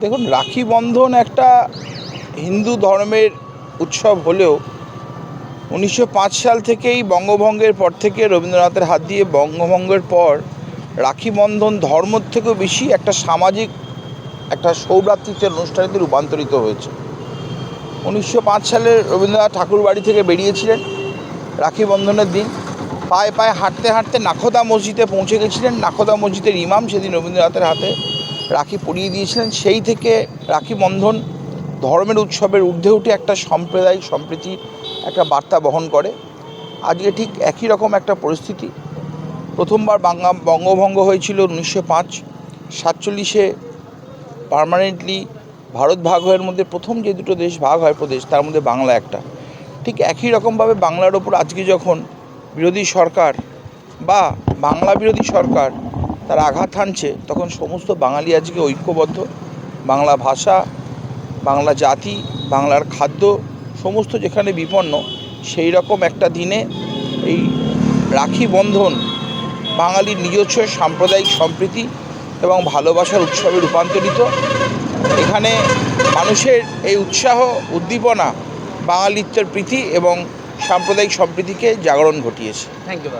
দেখুন, রাখি বন্ধন একটা হিন্দু ধর্মের উৎসব হলেও উনিশশো পাঁচ সাল থেকেই বঙ্গভঙ্গের পর থেকে রবীন্দ্রনাথের হাত দিয়ে বঙ্গভঙ্গের পর রাখি বন্ধন ধর্মর থেকেও বেশি একটা সামাজিক, একটা সৌভ্রাতৃত্বের অনুষ্ঠানে রূপান্তরিত হয়েছে। উনিশশো পাঁচ সালে রবীন্দ্রনাথ ঠাকুর বাড়ি থেকে বেরিয়েছিলেন রাখি বন্ধনের দিন। পায়ে পায়ে হাঁটতে হাঁটতে নাখোদা মসজিদে পৌঁছে গেছিলেন। নাখোদা মসজিদের ইমাম সেদিন রবীন্দ্রনাথের হাতে রাখি পরিয়ে দিয়েছিলেন, সেই থেকে রাখি বন্ধন ধর্মের উৎসবের ঊর্ধ্বে উঠে একটা সাম্প্রদায়িক সম্প্রীতির একটা বার্তা বহন করে। আজকে ঠিক একই রকম একটা পরিস্থিতি। প্রথমবার বাংলা বঙ্গভঙ্গ হয়েছিল উনিশশো পাঁচ। সাতচল্লিশে পার্মানেন্টলি ভারত ভাগ হওয়ার মধ্যে প্রথম যে দুটো দেশ ভাগ হয় প্রদেশ, তার মধ্যে বাংলা একটা। ঠিক একই রকমভাবে বাংলার ওপর আজকে যখন বিরোধী সরকার বা বাংলা বিরোধী সরকার তারা আঘাত হানছে, তখন সমস্ত বাঙালি আজকে ঐক্যবদ্ধ। বাংলা ভাষা, বাংলা জাতি, বাংলার খাদ্য, সমস্ত যেখানে বিপন্ন সেই রকম একটা দিনে এই রাখি বন্ধন বাঙালির নিজস্ব সাম্প্রদায়িক সম্প্রীতি এবং ভালোবাসার উৎসবে রূপান্তরিত। এখানে মানুষের এই উৎসাহ, উদ্দীপনা, বাঙালিত্বের প্রীতি এবং সাম্প্রদায়িক সম্প্রীতিকে জাগরণ ঘটিয়েছে। Thank you